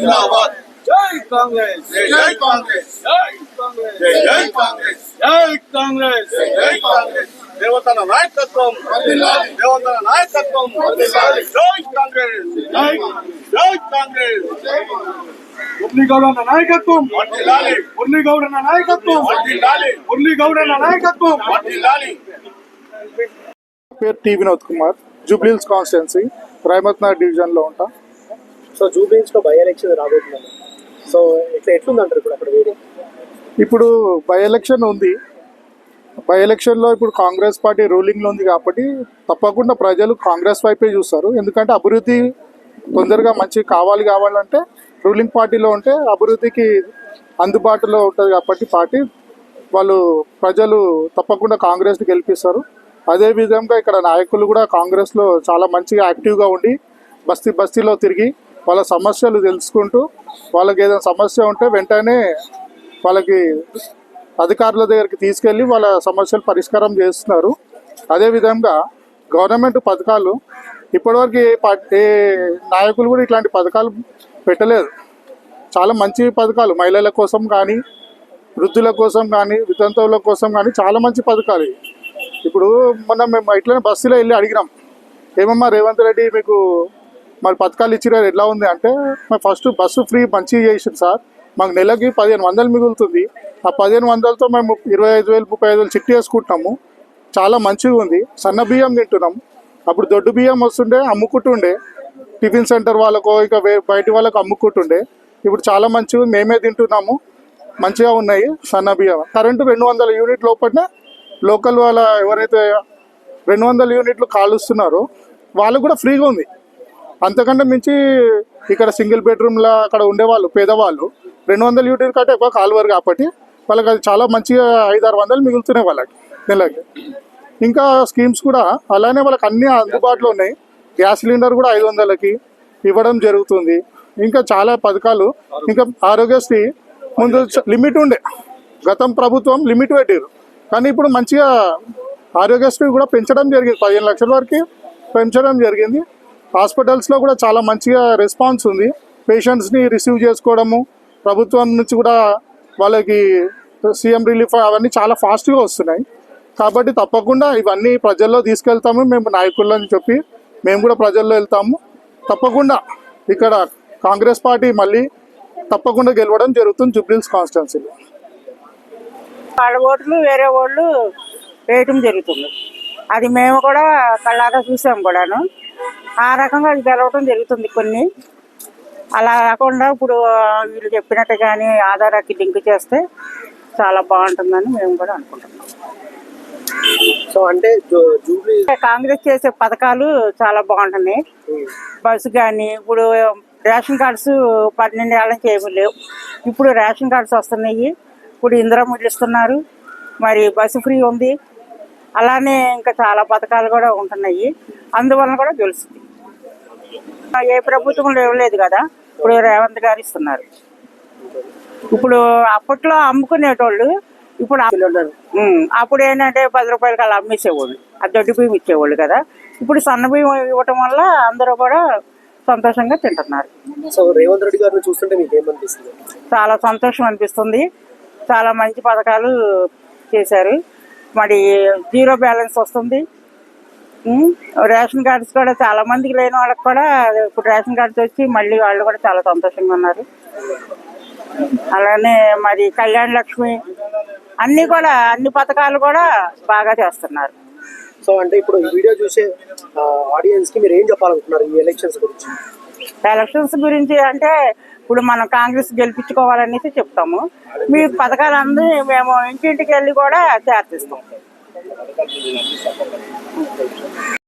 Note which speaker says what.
Speaker 1: జిందాబాద్
Speaker 2: జై కాంగ్రెస్
Speaker 1: జై జై కాంగ్రెస్
Speaker 2: జై కాంగ్రెస్
Speaker 1: జై జై కాంగ్రెస్
Speaker 2: జై కాంగ్రెస్
Speaker 1: జై జై కాంగ్రెస్ దేవతల నాయకత్వం దేవతల నాయకత్వం జై కాంగ్రెస్
Speaker 2: జై
Speaker 1: జై కాంగ్రెస్
Speaker 2: మురళీగౌడ అన్న నాయకత్వం
Speaker 1: వర్ధిల్లాలి
Speaker 2: మురళీగౌడ అన్న నాయకత్వం
Speaker 1: వర్ధిల్లాలి
Speaker 2: మురళీగౌడ అన్న నాయకత్వం
Speaker 3: పేరు టి వినోద్ కుమార్ జూబ్లీహిల్స్ కాన్స్టిట్యున్సీ రాయమత్ నగర్ డివిజన్లో ఉంటా
Speaker 4: సో జూబ్లీన్స్లో బై ఎలక్షన్ రాబోతున్నాను సో ఇట్లా ఎట్లుందంటారు ఇప్పుడు అక్కడ వేడి?
Speaker 3: ఇప్పుడు బై ఎలక్షన్ ఉంది. బై ఎలక్షన్లో ఇప్పుడు కాంగ్రెస్ పార్టీ రూలింగ్లో ఉంది కాబట్టి తప్పకుండా ప్రజలు కాంగ్రెస్ వైపే చూస్తారు. ఎందుకంటే అభివృద్ధి తొందరగా మంచి కావాలి కావాలంటే రూలింగ్ పార్టీలో ఉంటే అభివృద్ధికి అందుబాటులో ఉంటుంది కాబట్టి పార్టీ వాళ్ళు ప్రజలు తప్పకుండా కాంగ్రెస్ని గెలిపిస్తారు. అదే విధంగా ఇక్కడ నాయకులు కూడా కాంగ్రెస్లో చాలా మంచిగా యాక్టివ్గా ఉండి బస్తీ బస్తీలో తిరిగి వాళ్ళ సమస్యలు తెలుసుకుంటూ వాళ్ళకి ఏదైనా సమస్య ఉంటే వెంటనే వాళ్ళకి అధికారుల దగ్గరికి తీసుకెళ్ళి వాళ్ళ సమస్యలు పరిష్కారం చేస్తున్నారు. అదేవిధంగా గవర్నమెంట్ పథకాలు ఇప్పటివరకు ఏ ఏ నాయకులు కూడా ఇట్లాంటి పథకాలు పెట్టలేదు. చాలా మంచి పథకాలు మహిళల కోసం కానీ వృద్ధుల కోసం కానీ వితంతువుల కోసం కానీ చాలా మంచి పథకాలు ఇప్పుడు మొన్న మేము ఇట్లనే బస్సులో వెళ్ళి అడిగినాం. ఏమమ్మా రేవంత్ రెడ్డి మీకు మరి పథకాలు ఇచ్చినారు ఎట్లా ఉంది అంటే మరి ఫస్ట్ బస్సు ఫ్రీ మంచిగా చేసింది సార్. మాకు నెలకి పదిహేను వందలు మిగులుతుంది. ఆ పదిహేను వందలతో మేము ఇరవై ఐదు వేలు ముప్పై ఐదు వేలు చిట్టి వేసుకుంటున్నాము. చాలా మంచిగా ఉంది. సన్న బియ్యం తింటున్నాం. అప్పుడు దొడ్డు బియ్యం వస్తుండే అమ్ముకుంటుండే. టిఫిన్ సెంటర్ వాళ్ళకో ఇక వే- బయటి వాళ్ళకు అమ్ముకుంటుండే. ఇప్పుడు చాలా మంచిగా మేమే తింటున్నాము. మంచిగా ఉన్నాయి సన్న బియ్యం. కరెంటు రెండు వందల యూనిట్ లోపలనే లోకల్ వాళ్ళ ఎవరైతే రెండు వందల యూనిట్లు కాలుస్తున్నారో వాళ్ళకు కూడా ఫ్రీగా ఉంది. అంతకంటే మించి ఇక్కడ సింగిల్ బెడ్రూమ్లో అక్కడ ఉండేవాళ్ళు పేదవాళ్ళు. రెండు వందల యూనిట్ కంటే ఎక్కువ కాలువరు కాబట్టి వాళ్ళకి అది చాలా మంచిగా ఐదు ఆరు వందలు మిగులుతున్నాయి వాళ్ళకి నెలకి. ఇంకా స్కీమ్స్ కూడా అలానే వాళ్ళకి అన్ని అందుబాటులో ఉన్నాయి. గ్యాస్ సిలిండర్ కూడా ఐదు వందలకి ఇవ్వడం జరుగుతుంది. ఇంకా చాలా పథకాలు. ఇంకా ఆరోగ్యశ్రీ ముందు లిమిట్ ఉండే. గతం ప్రభుత్వం లిమిట్ పెట్టారు కానీ ఇప్పుడు మంచిగా ఆరోగ్యశ్రీ కూడా పెంచడం జరిగింది. పదిహేను లక్షల వరకు పెంచడం జరిగింది. హాస్పిటల్స్లో కూడా చాలా మంచిగా రెస్పాన్స్ ఉంది. పేషెంట్స్ని రిసీవ్ చేసుకోవడము ప్రభుత్వం నుంచి కూడా వాళ్ళకి సీఎం రిలీఫ్ అవన్నీ చాలా ఫాస్ట్గా వస్తున్నాయి. కాబట్టి తప్పకుండా ఇవన్నీ ప్రజల్లో తీసుకెళ్తాము మేము నాయకులని చెప్పి మేము కూడా ప్రజల్లో వెళ్తాము. తప్పకుండా ఇక్కడ కాంగ్రెస్ పార్టీ మళ్ళీ తప్పకుండా గెలవడం జరుగుతుంది జుబ్లీల్స్ కాన్స్టిట్యున్సీలో.
Speaker 5: వాళ్ళ ఓట్లు వేరే వాళ్ళు వేయటం జరుగుతుంది. అది మేము కూడా కళ్ళారా చూసాం కూడాను. ఆ రకంగా అది గెలవటం జరుగుతుంది కొన్ని. అలా కాకుండా ఇప్పుడు వీళ్ళు చెప్పినట్టు కానీ ఆధారాకి లింక్ చేస్తే చాలా బాగుంటుందని మేము కూడా అనుకుంటున్నాం.
Speaker 4: సో అంటే
Speaker 5: కాంగ్రెస్ చేసే పథకాలు చాలా బాగుంటున్నాయి. బస్సు కానీ ఇప్పుడు రేషన్ కార్డ్స్ పన్నెండు ఏళ్ళ ఏమీ లేవు. ఇప్పుడు రేషన్ కార్డ్స్ వస్తున్నాయి. ఇప్పుడు ఇందిరమ్మ ఇస్తున్నారు. మరి బస్సు ఫ్రీ ఉంది. అలానే ఇంకా చాలా పథకాలు కూడా ఉంటున్నాయి. అందువలన కూడా గెలుస్తుంది. ఏ ప్రభుత్వంలో ఇవ్వలేదు కదా. ఇప్పుడు రేవంత్ గారు ఇస్తున్నారు. ఇప్పుడు అప్పట్లో అమ్ముకునేటోళ్ళు ఇప్పుడు అప్పుడు ఏంటంటే పది రూపాయలకి అలా అమ్మేసేవాళ్ళు. ఆ దొడ్డు బియ్యం ఇచ్చేవాళ్ళు కదా. ఇప్పుడు సన్న బియ్యం ఇవ్వటం వల్ల అందరూ కూడా సంతోషంగా తింటున్నారు.
Speaker 4: సో రేవంత్ రెడ్డి గారిని చూస్తుంటే మీకు ఏమనిపిస్తుంది?
Speaker 5: చాలా సంతోషం అనిపిస్తుంది. చాలా మంచి పథకాలు చేశారు. మరి జీరో బ్యాలెన్స్ వస్తుంది. రేషన్ కార్డ్స్ కూడా చాలా మందికి లేని వాళ్ళకి కూడా ఇప్పుడు రేషన్ కార్డ్స్ వచ్చి మళ్ళీ వాళ్ళు కూడా చాలా సంతోషంగా ఉన్నారు. అలానే మరి కళ్యాణ్ లక్ష్మి అన్ని కూడా అన్ని పథకాలు కూడా బాగా చేస్తున్నారు.
Speaker 4: సో అంటే ఇప్పుడు ఈ వీడియో చూసే ఆడియన్స్కి మీరు ఏం చెప్పాలనుకుంటున్నారు ఈ ఎలక్షన్స్ గురించి?
Speaker 5: ఎలక్షన్స్ గురించి అంటే ఇప్పుడు మనం కాంగ్రెస్ గెలిపించుకోవాలనేసి చెప్తాము. మీ పథకాలన్నీ మేము ఇంటింటికి వెళ్ళి కూడా చేర్తిస్తాం 嗯。